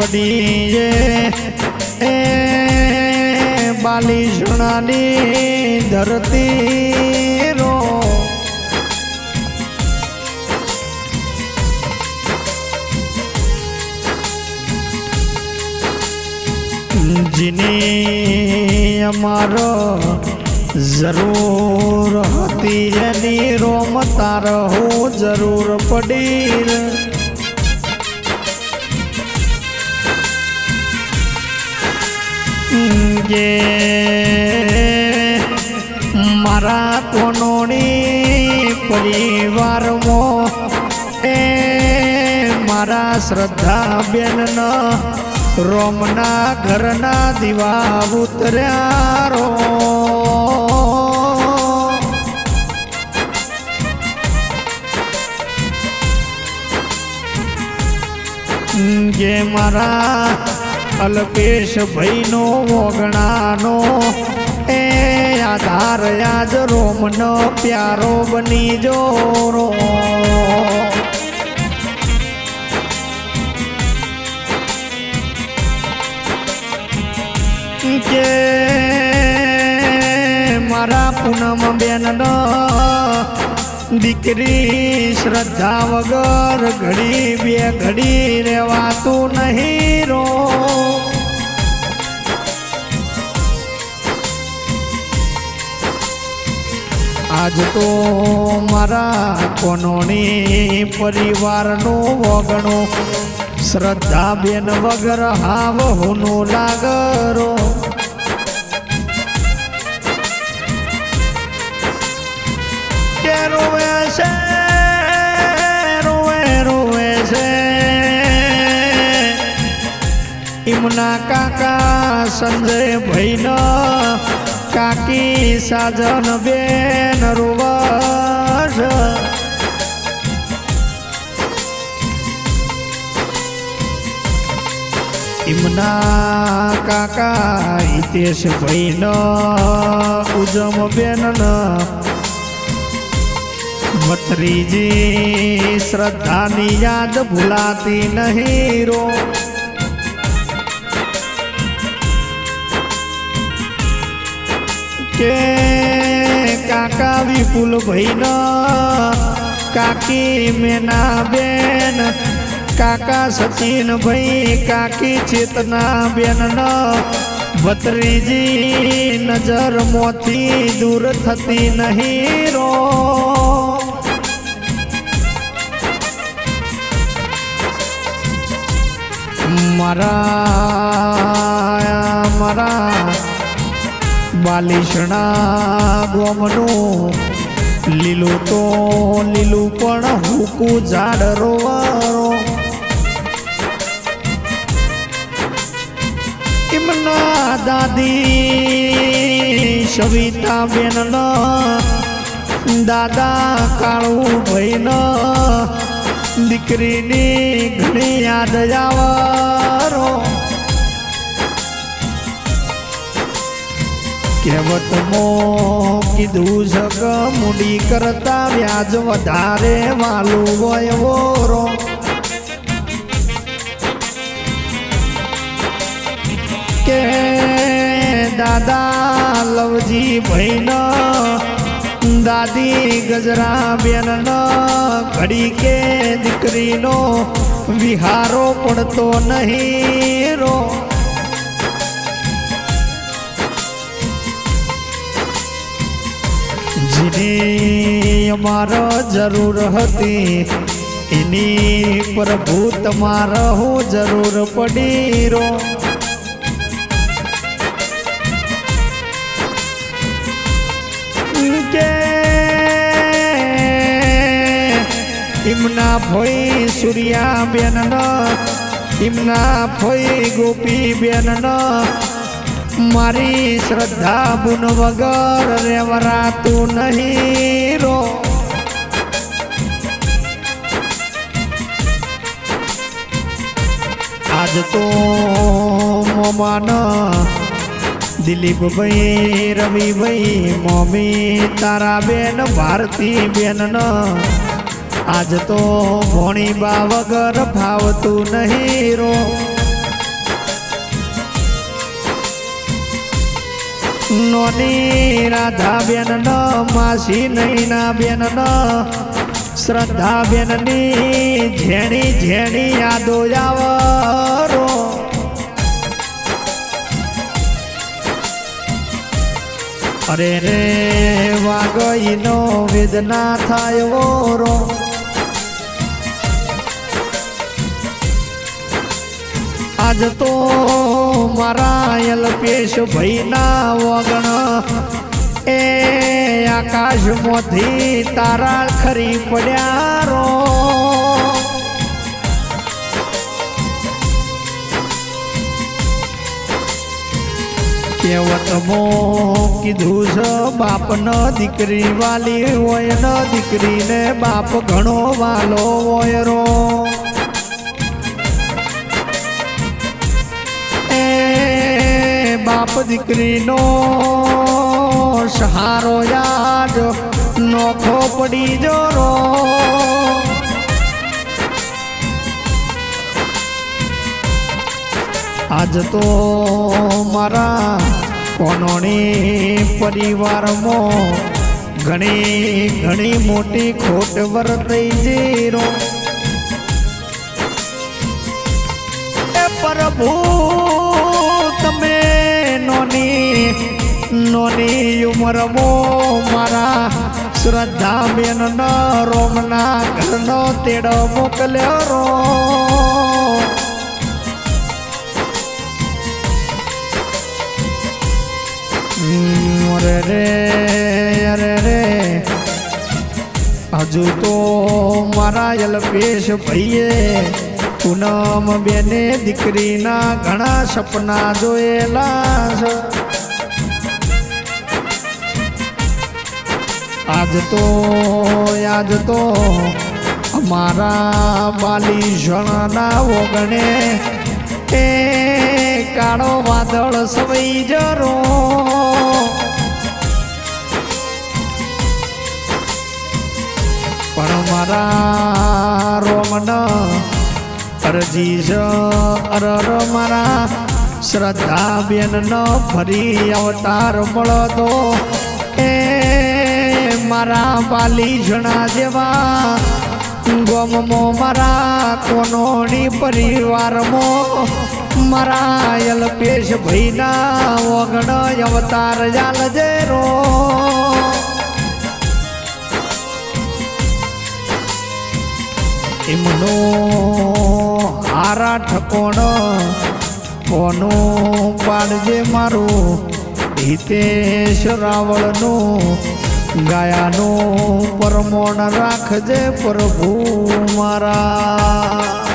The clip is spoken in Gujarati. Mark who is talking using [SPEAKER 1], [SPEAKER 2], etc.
[SPEAKER 1] પડી એ બાલી સોનાની ધરતી રો. અમારો જરૂર હતી એની રોમ તાર જરૂર પડી કે મારા કોનોની પરિવારમાં એ મારા શ્રદ્ધા બેન રોમના ઘરના દીવા ઉતર્યા રો. જે મારા અલ્પેશ ભાઈનો ઓગણાનો એ આધાર યાદ રોમનો પ્યારો બની જો રો કે મારા પૂનમ બેનનો દીકરી શ્રદ્ધા વગર ઘડી બે ઘડી રેવાતું નહીં રો. આજ તો મારા કોનોની પરિવારનું વગણું. શ્રદ્ધા બેન વગર હાવ હુનું લાગરો. છે રોવે રોવે છે. ઇમના કાકા સંજય ભાઈનો, કાકી સાજન બેન રોવશ ઇમના કાકા હિતેશ ભાઈનો, ઉજમ બેન ભત્રીજી શ્રદ્ધાની યાદ ભૂલાતી નહીં રો કે કાકા વિપુલ ભાઈનો કાકી મેના બેન કાકા સચિન ભાઈ કાકી ચેતના બેન ભત્રીજી નજર મોથી દૂર થતી નહીં રો મારા મારા બાલિશણા ગોમનું લીલું તો લીલું પણ હુકું ઝાડ રોવારો એમના દાદી સવિતા બેન દાદા કાળું ભાઈ દીકરીની ઘણી યાદ આવરો કહેવત મો કીધું જગ મૂડી કરતા વ્યાજ વધારે વાલું હોય વોરો. કે દાદા લવજી ભાઈનો દાદી ગજરા બેન ઘડી કે દીકરીનો વિહારો પડતો નહીં રો. જેની અમારો જરૂર હતી એની પ્રભુ તમારો હું જરૂર પડી રો. કે ઇમના ભોઈ સૂર્યા બેન ઇમના ભોઈ ગોપી બેન મારી શ્રદ્ધા બુન વગર રેવરાતું નહીં રો. આજ તો મમાન દિલીપભાઈ રવિભાઈ મમ્મી તારા બેન, ભારતી બેન ન. આજ તો ભોણી બા વગર ફાવતું નહીં રો. નોની રાધા બેન ન, માસી નૈના બેન ન. શ્રદ્ધા બેન ઝેણી ઝેણી યાદો યાવર. અરે રે, વાગઈનો વેદના થાય ઓરો આજ તો મારા અલ્પેશ ભાઈના વગણ. એ આકાશમાંથી તારા ખરી પડ્યા. કહેવતમો કીધું છે બાપ ન દીકરી વાલી હોય ન દીકરીને બાપ ઘણો વાલો હોય રો. એ બાપ દીકરીનો સહારો યાદ નોખો પડી જોરો. આજ તો મારા કોનોણી પરિવારમાં ઘણી ઘણી મોટી ખોટ વર્તાઈ જીરો. પ્રભુ, તમે નોની નોની ઉંમરમાં મારા શ્રદ્ધા બેન રોમના ઘરનો તેડો મોકલ્યો રો. અરે રે અરે રે હજુ તો મારા અલ્પેશ ભાઈએ પૂનમ બેને દીકરીના ઘણા સપના જોયેલા છે આજ તો આજ તો અમારા બાલી શણના ઓગણે એ કાળો વાદળ સવઈ જરો. પણ મારા રોમન અરજી જ અરર મારા શ્રદ્ધા બેન ન ફરી અવતાર મળતો. એ મારા બાલી જણા જેવા ગોમમો મારા કોનોડી પરિવારમો. મારા અલ્પેશ ભાઈના ઓગણ અવતાર જાલ જેરો. એમનો હારા ઠકોણ કોનું પાડજે મારું હિતેશ રાવળનું ગાયાનું પરમોણ રાખજે પ્રભુ મારા.